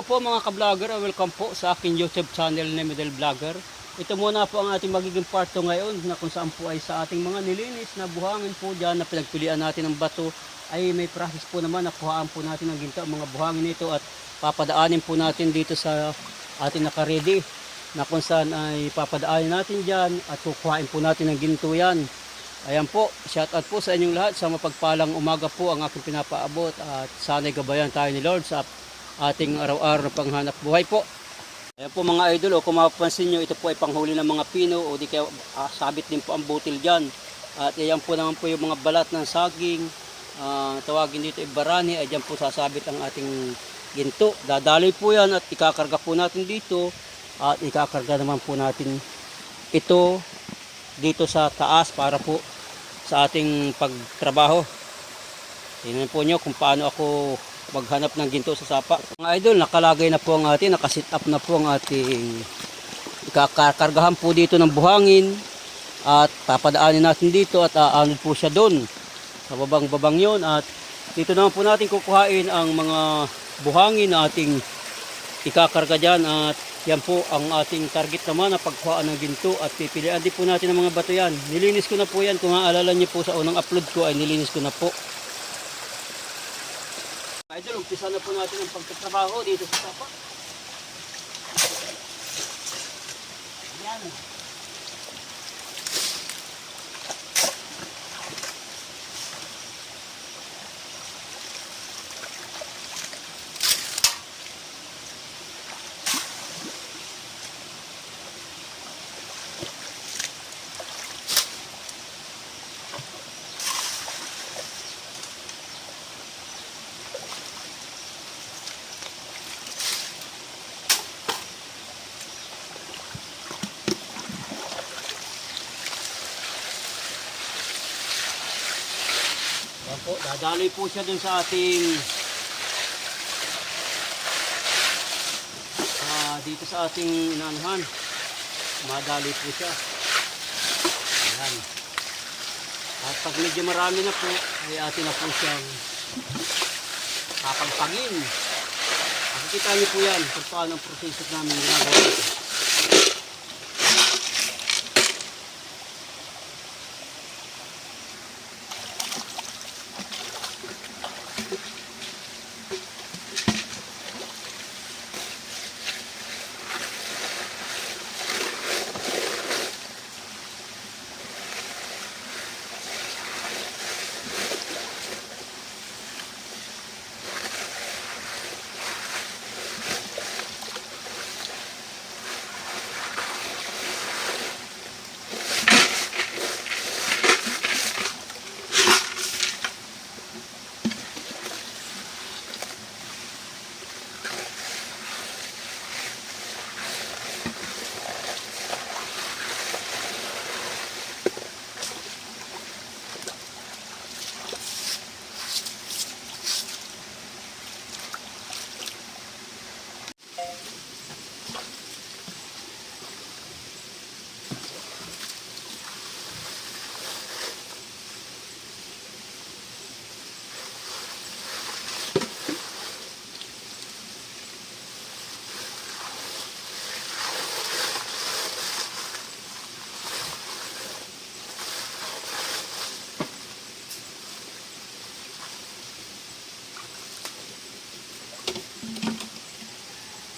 Hello po mga ka-vlogger, welcome po sa aking YouTube channel na Middle Vlogger. Ito muna po ang ating magiging part 2 ngayon na kung saan po ay sa ating mga nilinis na buhangin po dyan na pinagpilian natin ng bato ay may process po naman na kuhaan po natin ng ginto mga buhangin nito at papadaanin po natin dito sa ating nakaredy na kung saan ay papadaanin natin dyan at kukuhain po natin ng ginto yan. Ayan po, shout out po sa inyong lahat sa mapagpalang umaga po ang aking pinapaabot at sana'y gabayan tayo ni Lord sa ating araw-araw na panghanap buhay po. Ayan po mga idol, o kung mapapansin nyo, ito po ay panghuli ng mga pino o di kaya ah, sabit din po ang butil dyan. At ayan po naman po yung mga balat ng saging, ah, tawagin dito ibarani, ay dyan po sasabit ang ating ginto. Dadaloy po yan at ikakarga po natin dito at ikakarga naman po natin ito dito sa taas para po sa ating pagtrabaho. Tingnan po nyo kung paano ako maghanap ng ginto sa sapa. Mga idol, nakalagay na po ang ating, nakasit up na po ang ating ikakargahan po dito ng buhangin at papadaanin natin dito at aanod po siya doon sa babang-babang yon at dito naman po natin kukuhain ang mga buhangin na ating ikakarga dyan at yan po ang ating target naman na pagkuhaan ng ginto at pipilian din po natin ang mga bato yan. Nilinis ko na po yan. Kung maalala niyo po sa unang upload ko ay nilinis ko na po. Idol, umpisa na po natin ang pagtatrabaho dito sa sapa. Yan. Yan po, siya dun sa ating ah, dito sa ating inanuhan. Madaloy po siya. Ayan. At pag medyo marami na po, ay atin na po siyang kapagpagin. Makikita niyo po yan kung paano ang proseso namin ginagawa ito.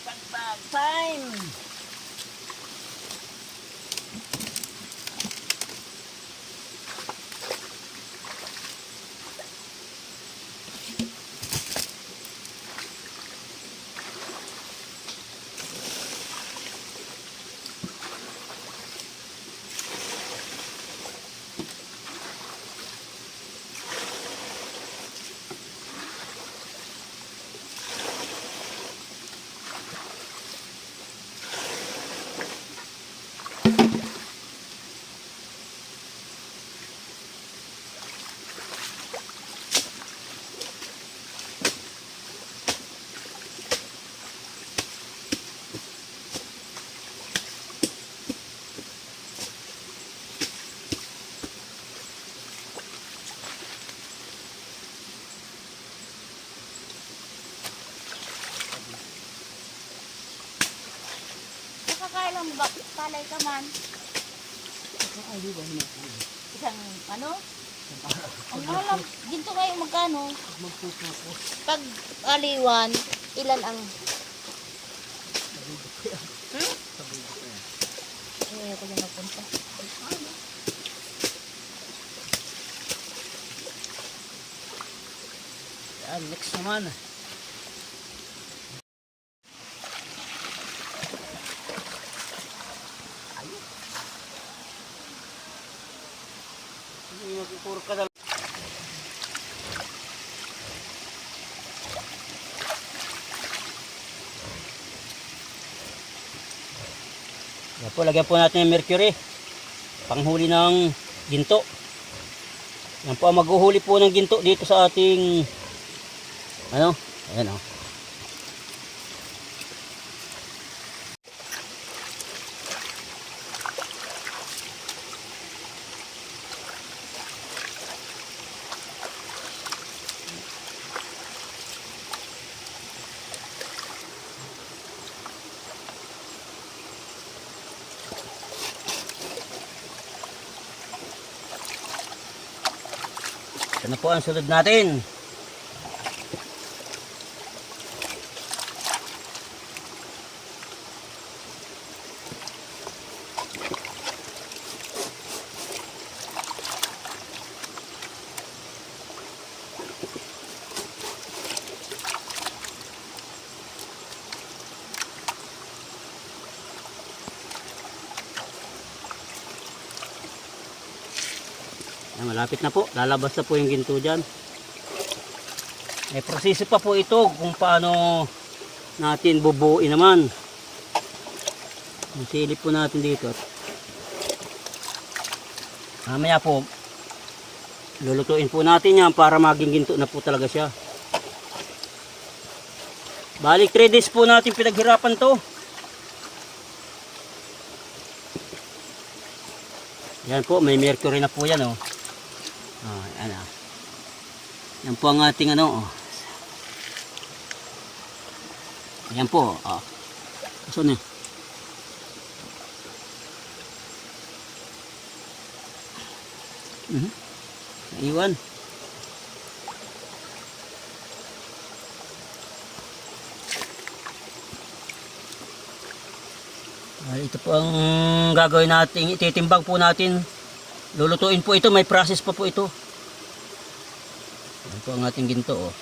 Pagpag time! Kakailang ba? Palay ka man. Isang ano? Ang alam, ginto kayo magkano? Pag aliwan, ilan ang... Hmm? Eh, ako dyan napunta. Next naman. Ayun. Magkukuro ka na. Yan po, lagyan po natin yung mercury. Panghuli ng ginto. Yan po maghuhuli po ng ginto dito sa ating ano? Ayan o. Ito na po ang sunod natin. Malapit na po. Lalabas na po yung ginto dyan. May proseso pa po ito kung paano natin bubuin naman. Silip po natin dito. Mamaya po, lulutuin po natin yan para maging ginto na po talaga siya. Balik 3 days po natin pinaghirapan to. Yan po, may mercury na po yan oh. Oh, yan ah. Yan po ang ating ano oh. Yan po, oh. So na. Mhm. Naiwan. Ah, ito po ang gagawin natin, ititimbang po natin. Lulutuin po ito, may process pa po ito. Yan po ang ating ginto. Oh.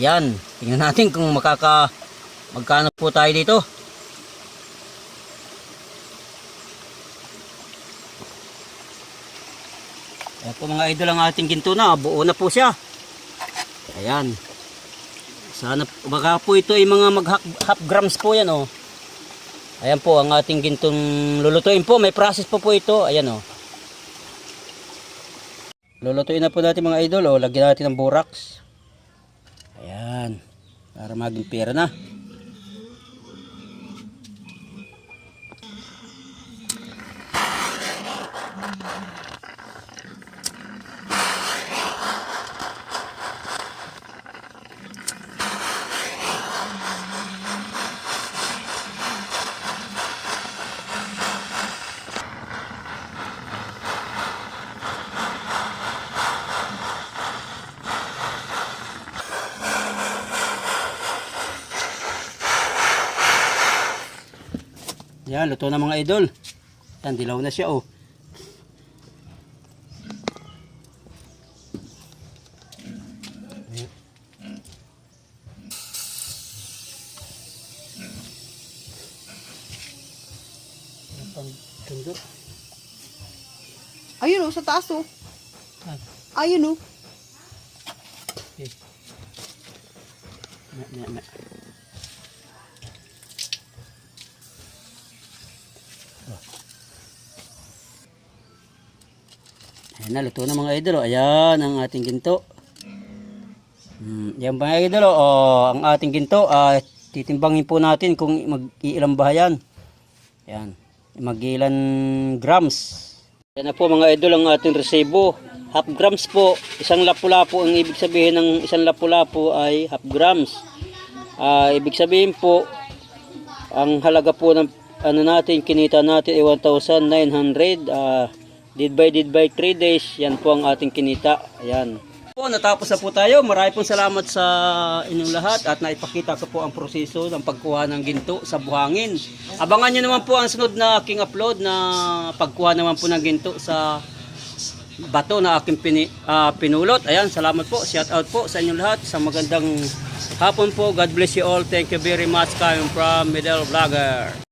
Yan, tingnan natin kung makaka magkano po tayo dito. Ayan po mga idol ang ating ginto na, buo na po siya. Ayan. Sana baka po ito ay mga mag half, half grams po yan oh. Ayan po ang ating gintong lulutuin po. May process po po ito. Ayan o. Lulutuin na po natin mga idol. O, lagyan natin ng borax. Ayan. Para maging pera na. Yan, luto na mga idol. Yan, dilaw na siya oh. Tundok. Ayun oh, sa taas oh. Ayun oh. okay. Na, na, na. Ayan na, luto na mga idol. oh. Ayan ang ating ginto. Hmm, yan mga idol. oh. Oh, ang ating ginto, ah, titimbangin po natin kung mag-iilang bahayan. Yan. Mag-iilan grams. Yan na po mga idol ang ating resebo. Half grams po. Isang lapu-lapu. Ang ibig sabihin ng isang lapu-lapu ay half grams. Ah, ibig sabihin po, ang halaga po ng ano natin, kinita natin ay 1,900. ah did by did by 3 days, yan po ang ating kinita. Ayan. Po, natapos na po tayo. Marami pong salamat sa inyong lahat at naipakita ko po ang proseso ng pagkuha ng ginto sa buhangin. Abangan nyo naman po ang sunod na aking upload na pagkuha naman po ng ginto sa bato na aking pini, ah, pinulot. Ayan, salamat po. Shout out po sa inyong lahat. Sa magandang hapon po. God bless you all. Thank you very much. Coming from Middle Vlogger.